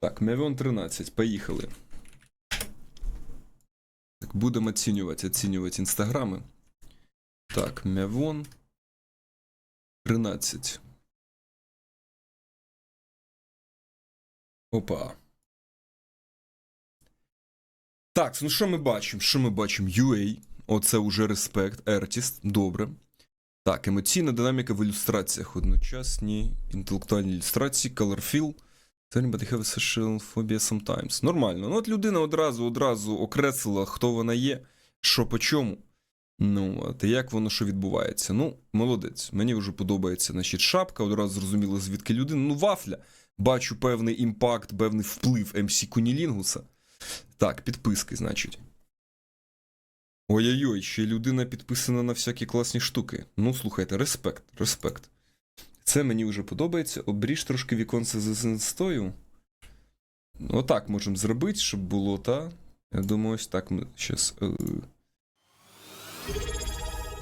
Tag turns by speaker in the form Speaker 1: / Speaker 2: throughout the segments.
Speaker 1: Так, Мевіон 13, поїхали. Так, будемо оцінювати, оцінювати інстаграми. Так, Мевон 13. Опа. Так, ну що ми бачимо? Що ми бачимо? UA. Оце уже респект, Ертіст, добре. Так, емоційна динаміка в ілюстраціях. Одночасні інтелектуальні ілюстрації, Anybody have a social phobia sometimes. Нормально. Ну, от людина одразу одразу окреслила, хто вона є, що по чому. Ну, от, як воно що відбувається. Ну, молодець. Мені вже подобається значить, шапка, одразу зрозуміло, звідки людина. Ну, вафля. Бачу певний імпакт, певний вплив МС Кунілінгуса. Так, підписки, значить. Ой-ой-ой, ще людина підписана на всякі класні штуки. Ну, слухайте, респект, респект. Це мені вже подобається. Обріж трошки віконце з інстою. Отак можемо зробити, щоб було, та. Я думаю, ось так ми щас. е.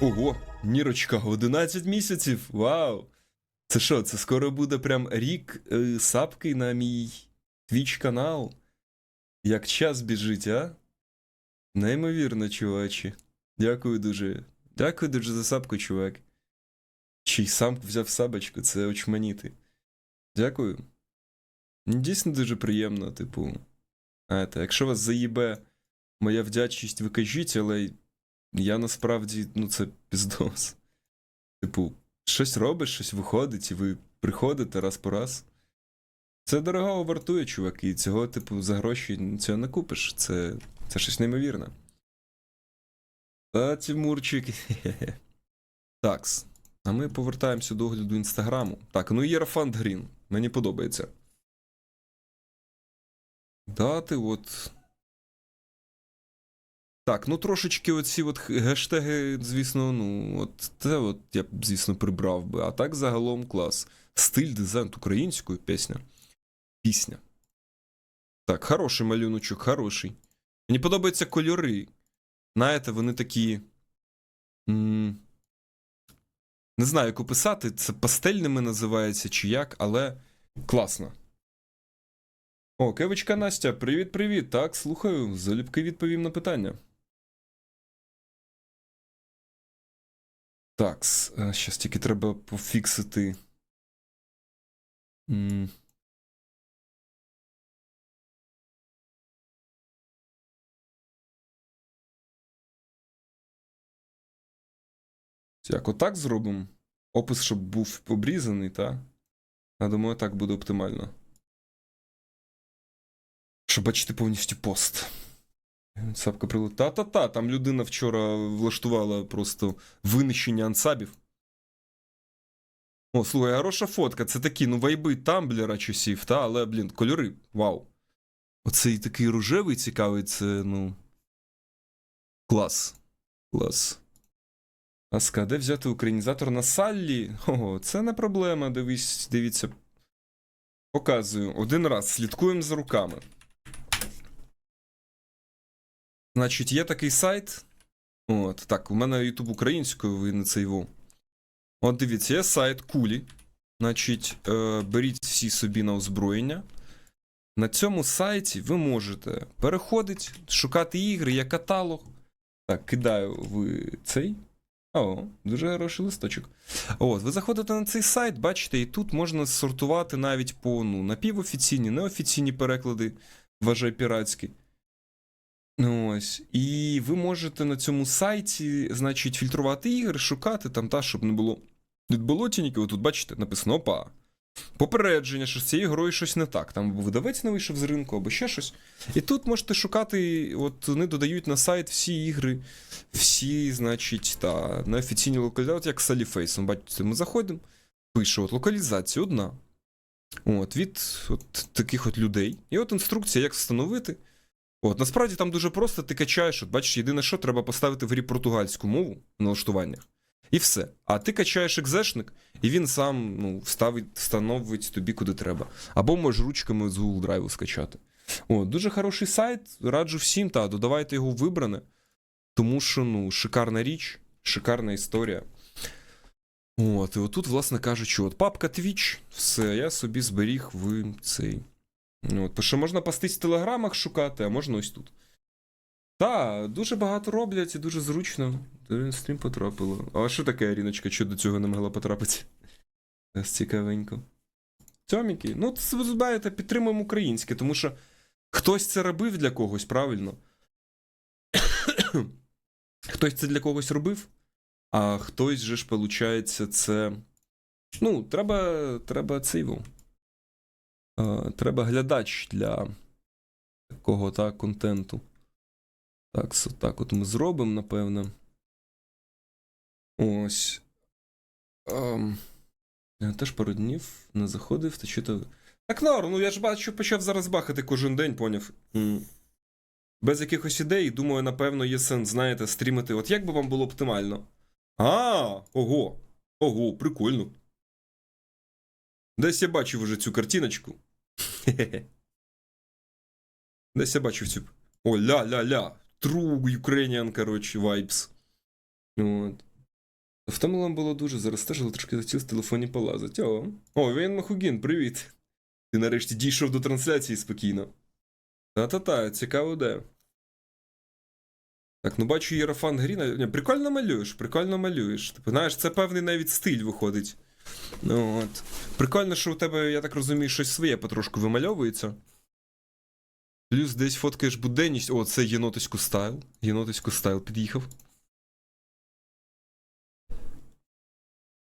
Speaker 1: Ого, Нірочка, 11 місяців! Вау! Це що, це скоро буде прям рік е, сапки на мій твіч канал. Як час біжить, а? Неймовірно, чувачі. Дякую дуже. Дякую дуже за сапку, чувак. Чи й сам взяв сабочку, це очманіти. Дякую. Дійсно дуже приємно, типу. Знаєте, якщо вас заїбе моя вдячність, ви кажіть, але я насправді, ну, це піздос. Типу, щось робиш, щось виходить, і ви приходите раз по раз. Це дорого вартує, чуваки, і цього, типу, за гроші цього не купиш. Це, це щось неймовірне. Та, Тимурчик. Такс. А ми повертаємося до огляду інстаграму. Так, ну Єрофант Грін. Мені подобається. Дати, от. Так, ну трошечки оці от гештеги, звісно, ну, от це от я б, звісно, прибрав би. А так загалом клас. Стиль, дизайн українською пісня. Пісня. Так, хороший малюночок, хороший. Мені подобаються кольори. Знаєте, вони такі. м, Не знаю, як описати, це пастельними називається чи як, але класно. О, кевичка Настя, привіт-привіт. Так, слухаю. Залюбки відповім на питання. Так, зараз тільки треба пофіксити. Як отак зробимо? Опис, щоб був обрізаний, та? Я думаю, так буде оптимально. Щоб бачити повністю пост. Сапка прилет. Та-та-та, там людина вчора влаштувала просто винищення ансабів. О, слухай, хороша фотка. Це такі, ну, вайби тамблера часів, та, але, блін, кольори. Вау. Оцей такий рожевий цікавий, це, ну. Клас. Клас. Аска, де взяти українізатор на Саллі? Ого, це не проблема. Дивись, дивіться. Показую. Один раз слідкуємо за руками. Значить, є такий сайт. От, так, у мене YouTube українською, ви не це його. От дивіться, є сайт Кулі. Значить, е, беріть всі собі на озброєння. На цьому сайті ви можете переходити, шукати ігри, є каталог. Так, кидаю в цей. О, дуже хороший листочок. От, ви заходите на цей сайт, бачите, і тут можна сортувати навіть по ну, напівофіційні, неофіційні переклади, вважай піратські. Ну, Ось. І ви можете на цьому сайті, значить, фільтрувати ігри, шукати там, та, щоб не було. Тут, бачите, написано опа. Попередження, що з цією грою щось не так. Там видавець не вийшов з ринку, або ще щось. І тут можете шукати, от вони додають на сайт всі ігри, всі, значить, та, на офіційні локалізації, як з Саліфейсом. Бачите, ми заходимо, пише от локалізація одна. От, від от, таких от людей. І от інструкція, як встановити. От, насправді там дуже просто, ти качаєш, от бачиш, єдине, що треба поставити в грі португальську мову в налаштуваннях. І все. А ти качаєш екзешник, і він сам ну, вставить, встановить тобі куди треба. Або можеш ручками з Google Drive скачати. От, дуже хороший сайт, раджу всім, та додавайте його вибране, тому що ну, шикарна річ, шикарна історія. От, і отут, власне кажучи, от папка Twitch, все, я собі зберіг в цей От, бо що можна пастись в телеграмах шукати, а можна ось тут. Та, дуже багато роблять і дуже зручно. Та, Стрім потрапило. А що таке, Аріночка, що до цього не могла потрапити? Цікавенько. Тьоміки. Ну, це, знаєте, підтримуємо українське, тому що хтось це робив для когось, правильно? хтось це для когось робив, а хтось же ж, виходить, це. Ну, треба, треба цей. Е, треба глядач для такого так, контенту. Так, так от ми зробимо, напевно. Ось. Ем, я теж пару днів не заходив, та чи то. Так, норм, ну я ж бачу, почав зараз бахати кожен день, поняв. Без якихось ідей, думаю, напевно, є сенс, знаєте, стрімити. От як би вам було оптимально? А, ого. Ого, прикольно. Десь я бачив уже цю картиночку. Хе-хе. Десь я бачив цю. О, ля-ля-ля. True Ukrainian, коротше, vibes. От. Втомило було дуже, зараз теж трошки хотів в телефоні полазити. О, О він Махугін, привіт. Ти нарешті дійшов до трансляції спокійно. Та-та-та, цікаво де. Так, ну бачу Єрофан Гріна. Ні, прикольно малюєш, прикольно малюєш. Типу, знаєш, це певний навіть стиль виходить. Ну, от. Прикольно, що у тебе, я так розумію, щось своє потрошку вимальовується. Плюс десь фоткаєш буденність. О, це єнотиську стайл. Єнотиську стайл під'їхав.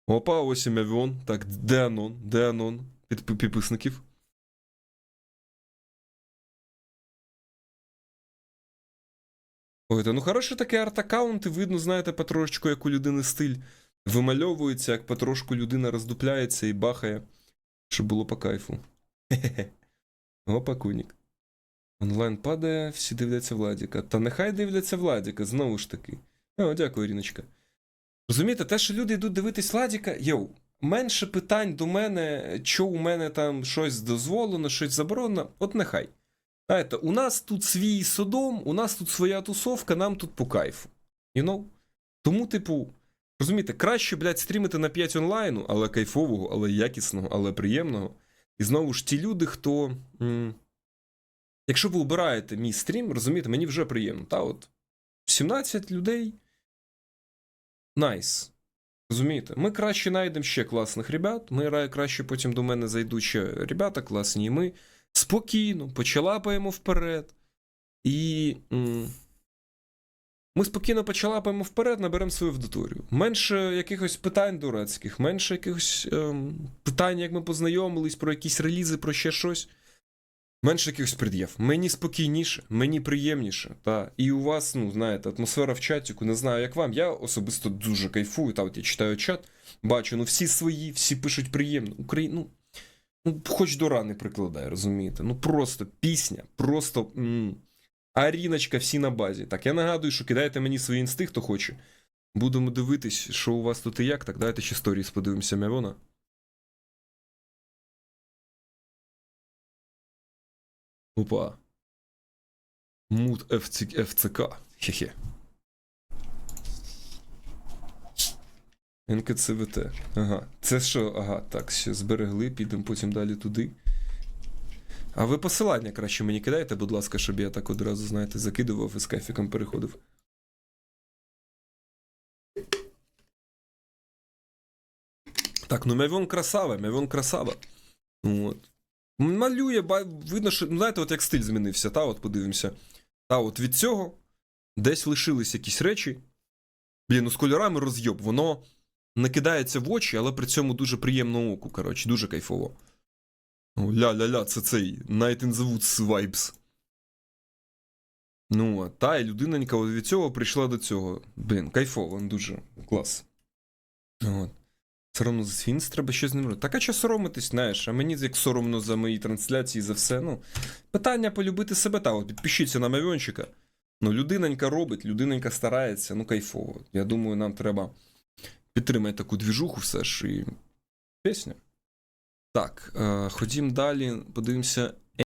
Speaker 1: Опа, ось і Мевіон. Так, де Анон? Під підписників. Ой, та ну хороше таке арт-аккаунт, і видно, знаєте, потрошечку, як у людини стиль вимальовується, як потрошку людина роздупляється і бахає, щоб було по кайфу. Опа, кунік. Онлайн падає, всі дивляться Владіка. Та нехай дивляться Владіка, знову ж таки. О, дякую, Іріночка. Розумієте, те, що люди йдуть дивитись Владіка, йоу, менше питань до мене, що у мене там щось дозволено, щось заборонено, от нехай. Знаєте, у нас тут свій содом, у нас тут своя тусовка, нам тут по кайфу. You know? Тому, типу, розумієте, краще, блядь, стрімити на 5 онлайну, але кайфового, але якісного, але приємного. І знову ж ті люди, хто. М- Якщо ви обираєте мій стрім, розумієте, мені вже приємно. Та от 17 людей. Найс. Розумієте? Ми краще знайдемо ще класних ребят. Ми краще потім до мене зайдуть ще ребята класні, і ми спокійно почалапаємо вперед. І. м, Ми спокійно почалапаємо вперед, наберемо свою аудиторію. Менше якихось питань дурацьких, менше якихось ем, питань, як ми познайомились, про якісь релізи, про ще щось. Менше якихось пред'яв. Мені спокійніше, мені приємніше. Та. І у вас, ну, знаєте, атмосфера в чатіку, не знаю, як вам. Я особисто дуже кайфую. Та, от я читаю чат, бачу, ну всі свої, всі пишуть приємно. Украї... Ну, хоч до рани прикладає, розумієте? Ну просто пісня, просто. М- Аріночка, всі на базі. Так, я нагадую, що кидайте мені свої інсти, хто хоче. Будемо дивитись, що у вас тут і як. Так, давайте ще сторіс подивимося, Мявона. Опа. Мут ФЦ... ФЦК. Хе-хе. НКЦВТ. Ага. Це що? Ага, так, ще зберегли, підемо потім далі туди. А ви посилання краще мені кидайте, будь ласка, щоб я так одразу, знаєте, закидував і з кайфіком переходив. Так, ну Мевон красава, Мевон красава. От. Малює, видно, що, ну, знаєте, от як стиль змінився, та, от подивимося. Та от від цього десь лишились якісь речі. Блін, ну з кольорами роз'єб, воно не кидається в очі, але при цьому дуже приємно оку, коротше, дуже кайфово. Ля-ля-ля, це цей Night in the Woods vibes. Ну, а та і людинонька від цього прийшла до цього. Блін, кайфово, дуже клас. От. Соромно за свінс, треба щось з ним робити. Так а що соромитись, знаєш, а мені як соромно за мої трансляції, за все. Ну, питання полюбити себе, та от підпишіться на Мавіончика. Ну, людинонька робить, людинонька старається, ну кайфово. Я думаю, нам треба підтримати таку двіжуху все ж і пісня. Так, е, ходім далі, подивимося